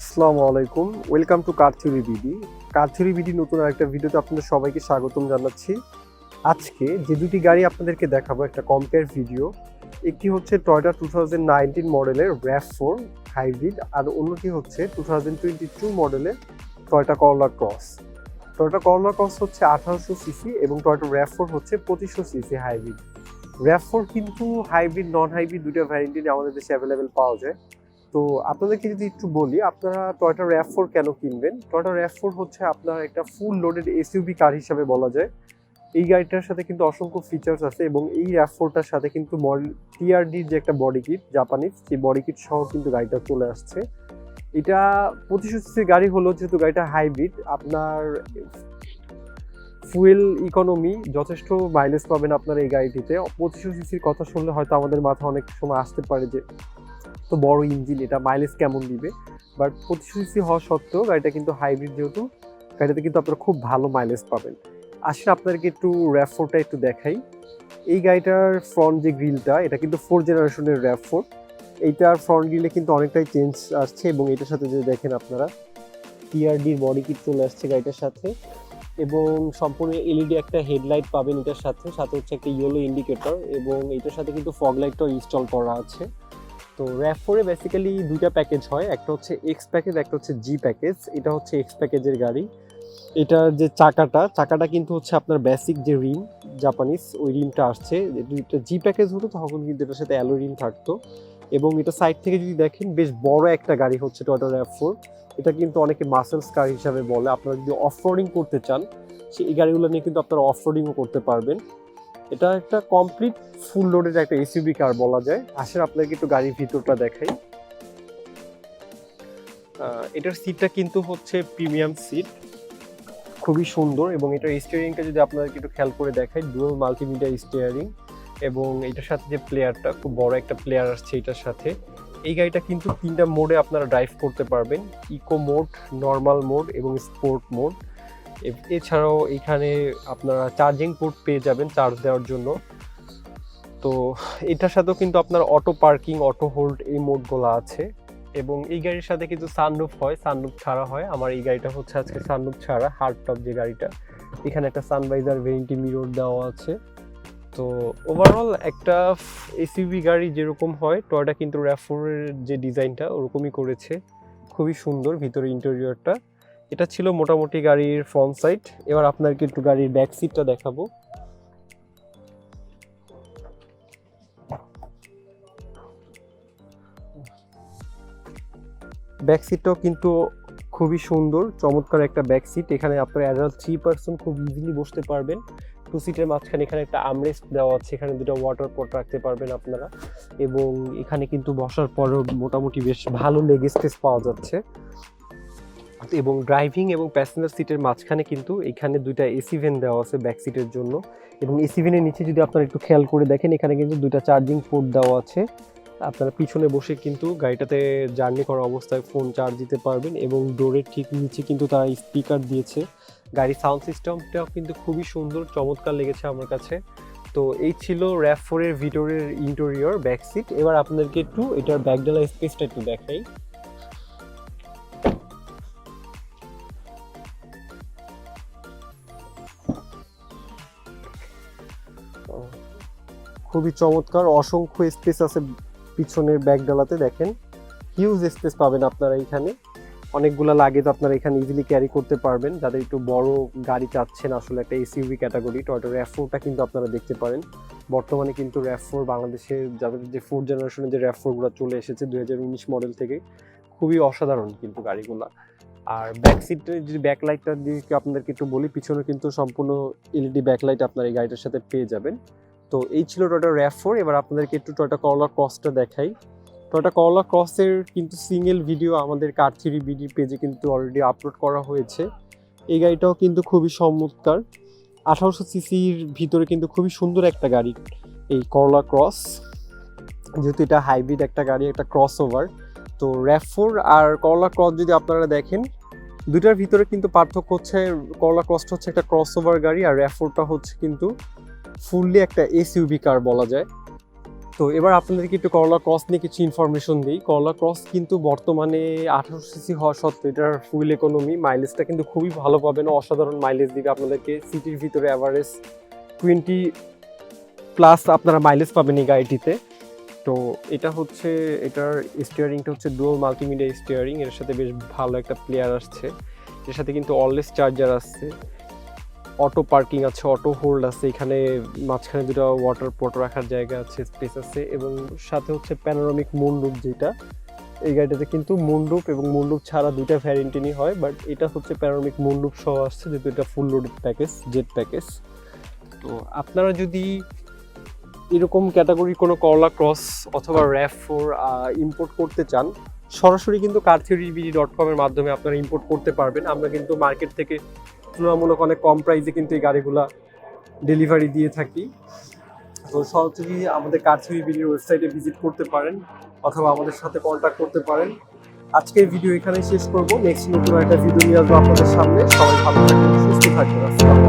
আসসালামু আলাইকুম। Welcome to car theory BD car theory BD নতুন আরেকটা ভিডিওতে আপনাদের সবাইকে স্বাগতম জানাচ্ছি। আজকে যে দুটি গাড়ি আপনাদেরকে দেখাবো, একটা কম্পেয়ার ভিডিও একটি হচ্ছে টয়টা টু থাউজেন্ড নাইনটিন মডেলের র্যাফ ফোর হাইব্রিড আর অন্যটি হচ্ছে টু থাউজেন্ড টোয়েন্টি টু মডেলের Toyota Corolla Cross Toyota Corolla Cross হচ্ছে আঠারোশো সিসি এবং টয়টা র্যাফ ফোর হচ্ছে পঁচিশশো সিসি হাইব্রিড র্যাফ ফোর কিন্তু হাইব্রিড নন হাইব্রিড দুটো ভ্যারিয়েন্টই আমাদের দেশে অ্যাভেলেবেল পাওয়া যায়। তো আপনাদেরকে যদি একটু বলি, আপনারা টয়টা র্যাফ ফোর কেন কিনবেন? টয়টা র্যাফ ফোর হচ্ছে আপনার একটা ফুল লোডেড এসইউবি কার হিসাবে বলা যায়। এই গাড়িটার সাথে কিন্তু অসংখ্য ফিচার্স আছে এবং এই র্যাফ ফোরটার সাথে কিন্তু মডেল টিআরডির যে একটা বডি কিট জাপানিজ সেই বডি কিট সহ কিন্তু গাড়িটা চলে আসছে। এটা পঁচিশশো গাড়ি হলো, যেহেতু গাড়িটা হাইব্রিড আপনার ফুয়েল ইকোনমি যথেষ্ট মাইলেজ পাবেন আপনার এই গাড়িটিতে। পঁচিশশো সিসির কথা শুনলে হয়তো আমাদের মাথা অনেক সময় আসতে পারে যে তো বড় ইঞ্জিন, এটা মাইলেজ কেমন দিবে? বাট পঁচিশ সিসি হওয়া সত্ত্বেও গাড়িটা কিন্তু হাইব্রিড যেহেতু, গাড়িটাতে কিন্তু আপনারা খুব ভালো মাইলেজ পাবেন। আসলে আপনাদেরকে একটু র্যাপ ফোরটা একটু দেখাই। এই গাড়িটার ফ্রন্ট যে গ্রিলটা এটা কিন্তু ফোর জেনারেশনের র্যাপ ফোর এইটার ফ্রন্ট গ্রিলে কিন্তু অনেকটাই চেঞ্জ আসছে এবং এটার সাথে যদি দেখেন আপনারা টিআরডির বডি কিট চলে আসছে গাড়িটার সাথে। এবং সম্পূর্ণ এলইডি একটা হেডলাইট পাবেন এটার সাথে সাথে হচ্ছে একটা ইয়েলো ইন্ডিকেটর এবং এটার সাথে কিন্তু ফগ লাইটটাও ইনস্টল করা আছে। তো র্যাপ ফোরে বেসিক্যালি দুইটা প্যাকেজ হয়। একটা হচ্ছে এক্স প্যাকেজ একটা হচ্ছে জি প্যাকেজ এটা হচ্ছে এক্স প্যাকেজের গাড়ি। এটার যে চাকাটা চাকাটা কিন্তু হচ্ছে আপনার বেসিক যে রিম জাপানিজ ওই রিমটা আসছে। এটা জি প্যাকেজ হতো, তখন কিন্তু এটার সাথে অ্যালো রিম থাকতো। এবং এটা সাইড থেকে যদি দেখেন, বেশ বড় একটা গাড়ি হচ্ছে টয়টা র্যাপ ফোর এটা কিন্তু অনেকে মাসেলস কার হিসাবে বলে। আপনারা যদি অফ রোডিং করতে চান সেই গাড়িগুলো নিয়ে কিন্তু আপনারা অফ রোডিংও করতে পারবেন। এটা একটা কমপ্লিট ফুল লোডেড একটা এসইউভি কার বলা যায়। আসেন আপনাকে একটু গাড়ির ভিতরটা দেখাই। এটার সিটটা কিন্তু হচ্ছে প্রিমিয়াম সিট খুবই সুন্দর এবং এটার স্টিয়ারিংটা যদি আপনাদেরকে একটু খেয়াল করে দেখাই ডুয়াল মাল্টিমিডিয়া স্টিয়ারিং এবং এটার সাথে যে প্লেয়ারটা খুব বড় একটা প্লেয়ার আসছে এটার সাথে। এই গাড়িটা কিন্তু তিনটা মোডে আপনারা ড্রাইভ করতে পারবেন। ইকো মোড নর্মাল মোড এবং স্পোর্ট মোড এছাড়াও এখানে আপনারা চার্জিং পোর্ট পেয়ে যাবেন চার্জ দেওয়ার জন্য। তো এটার সাথেও কিন্তু আপনার অটো পার্কিং অটো হোল্ড এই মোডগুলো আছে। এবং এই গাড়ির সাথে কিন্তু সানরুফ হয় সানরুফ ছাড়া হয়। আমার এই গাড়িটা হচ্ছে আজকে সানরুফ ছাড়া হার্ড টপ যে গাড়িটা। এখানে একটা সানভাইজার ভেরিয়েন্টি মিরর দেওয়া আছে। তো ওভারঅল একটা এসইউভি গাড়ি যেরকম হয় টয়টা কিন্তু র্যাফোরের যে ডিজাইনটা ওরকমই করেছে। খুবই সুন্দর ভিতরে ইন্টেরিয়রটা এটা ছিল মোটামুটি গাড়ির ফ্রন্ট সাইড এবার আপনাকে একটু গাড়ির ব্যাক সিটটা দেখাবো। ব্যাক সিটটাও কিন্তু খুবই সুন্দর, চমৎকার একটা ব্যাক সিট এখানে আপনার অ্যাডাল্ট থ্রি পার্সন খুব ইজিলি বসতে পারবেন। টু সিটের মাঝখানে এখানে একটা আমরেস্ট দেওয়া আছে। এখানে দুটো ওয়াটার পট রাখতে পারবেন আপনারা। এবং এখানে কিন্তু বসার পরও মোটামুটি বেশ ভালো লেগ স্পেস পাওয়া যাচ্ছে। এবং ড্রাইভিং এবং প্যাসেঞ্জার সিটের মাঝখানে কিন্তু এখানে দুইটা এসি ভেন দেওয়া আছে ব্যাক সিটের জন্য। এবং এসি ভেনের নিচে যদি আপনারা একটু খেয়াল করে দেখেন, এখানে কিন্তু দুইটা চার্জিং পোর্ট দেওয়া আছে। আপনারা পিছনে বসে কিন্তু গাড়িটাতে জার্নি করা অবস্থায় ফোন চার্জ দিতে পারবেন এবং ডোরের ঠিক নিচে কিন্তু তারা স্পিকার দিয়েছে। গাড়ির সাউন্ড সিস্টেমটাও কিন্তু খুবই সুন্দর, চমৎকার লেগেছে আমার কাছে। তো এই ছিল র্যাপ ফোরের ভিতরের ইন্টেরিয়র ব্যাক সিট এবার আপনাদেরকে একটু এটার ব্যাকডালা স্পেসটা একটু দেখাই। খুবই চমৎকার, অসংখ্য স্পেস আছে পিছনের ব্যাগ ডালাতে, দেখেন। হিউজ স্পেস পাবেন আপনারা এখানে। অনেকগুলো লাগেজ আপনারা এখানে ইজিলি ক্যারি করতে পারবেন। যাদের একটু বড় গাড়ি চাচ্ছেন, আসলে একটা এসইউভি ক্যাটাগরি টয়টা র্যাফ ফোরটা কিন্তু আপনারা দেখতে পারেন। বর্তমানে কিন্তু র্যাফ ফোর বাংলাদেশে যাদের যে ফোর্থ জেনারেশনের যে র্যাফ ফোরগুলো চলে এসেছে, দুই হাজার উনিশ মডেল থেকে, খুবই অসাধারণ কিন্তু গাড়িগুলা। আর ব্যাক সিটে যদি ব্যাকলাইটটা দিয়ে আপনাদেরকে একটু বলি, পিছনে কিন্তু সম্পূর্ণ এলইডি ব্যাকলাইট আপনার এই গাড়িটার সাথে পেয়ে যাবেন। তো এই ছিল টয়টা র্যাফ ফোর এবার আপনাদেরকে একটু টয়টা করলা ক্রসটা দেখাই। টয়টা করলা ক্রসের কিন্তু সিঙ্গেল ভিডিও আমাদের কার থ্রি বিডি পেজে কিন্তু অলরেডি আপলোড করা হয়েছে। এই গাড়িটাও কিন্তু খুবই চমৎকার। আঠারোশো সিসির ভিতরে কিন্তু খুবই সুন্দর একটা গাড়ি, এই করলা ক্রস যেহেতু এটা হাইব্রিড একটা গাড়ি, একটা ক্রস ওভার তো র্যাফ ফোর আর করলা ক্রস যদি আপনারা দেখেন দুটার ভিতরে কিন্তু পার্থক্য হচ্ছে, করলা ক্রসটা হচ্ছে একটা ক্রস ওভার গাড়ি আর র্যাফ ফোরটা হচ্ছে কিন্তু ফুললি একটা এসইউভি কার বলা যায়। তো এবার আপনাদেরকে একটু করলা ক্রস নিয়ে কিছু ইনফরমেশন দিই। করলা ক্রস কিন্তু বর্তমানে আঠারো সিসি হওয়া সত্ত্বেও এটার ফুল ইকোনমি মাইলেজটা কিন্তু খুবই ভালো পাবেন। অসাধারণ মাইলেজ দিবে আপনাদেরকে। সিটির ভিতরে অ্যাভারেজ টোয়েন্টি প্লাস আপনারা মাইলেজ পাবেন এই গাড়িটিতে। তো এটা হচ্ছে, এটার স্টিয়ারিংটা হচ্ছে ডুয়াল মাল্টিমিডিয়া স্টিয়ারিং এর সাথে বেশ ভালো একটা প্লেয়ার আসছে। এর সাথে কিন্তু অললেস চার্জার আসছে। অটো পার্কিং আছে অটো হোল্ড আছে, এখানে মাঝখানে দুটো ওয়াটার পট রাখার জায়গা আছে স্পেস আছে, এবং সাথে হচ্ছে প্যানোরামিক মুন্ডুপ যেটা। এই গাড়িটাতে কিন্তু মুন্ডুপ এবং মুন্ডুপ ছাড়া দুইটা ভ্যারিয়েন্টেনই হয় বাট এটা হচ্ছে প্যানোরামিক মুন্ডুপ সহ আসছে, যেহেতু এটা full loaded package jet package তো আপনারা যদি এরকম ক্যাটাগরি কোনো করলা ক্রস অথবা র্যাফ ফোর ইম্পোর্ট করতে চান, সরাসরি কিন্তু কার থিওরি ডট কমের মাধ্যমে আপনারা ইম্পোর্ট করতে পারবেন। আমরা কিন্তু মার্কেট থেকে তুলনামূলক অনেক কম প্রাইসে কিন্তু এই গাড়িগুলা ডেলিভারি দিয়ে থাকি। তো সরাসরি আমাদের কার বিডির ওয়েবসাইটে ভিজিট করতে পারেন অথবা আমাদের সাথে কন্ট্যাক্ট করতে পারেন। আজকের ভিডিও এখানেই শেষ করব। নেক্সট নতুন একটা ভিডিও নিয়ে আসব আপনাদের সামনে। সবাই ভালো থাকবেন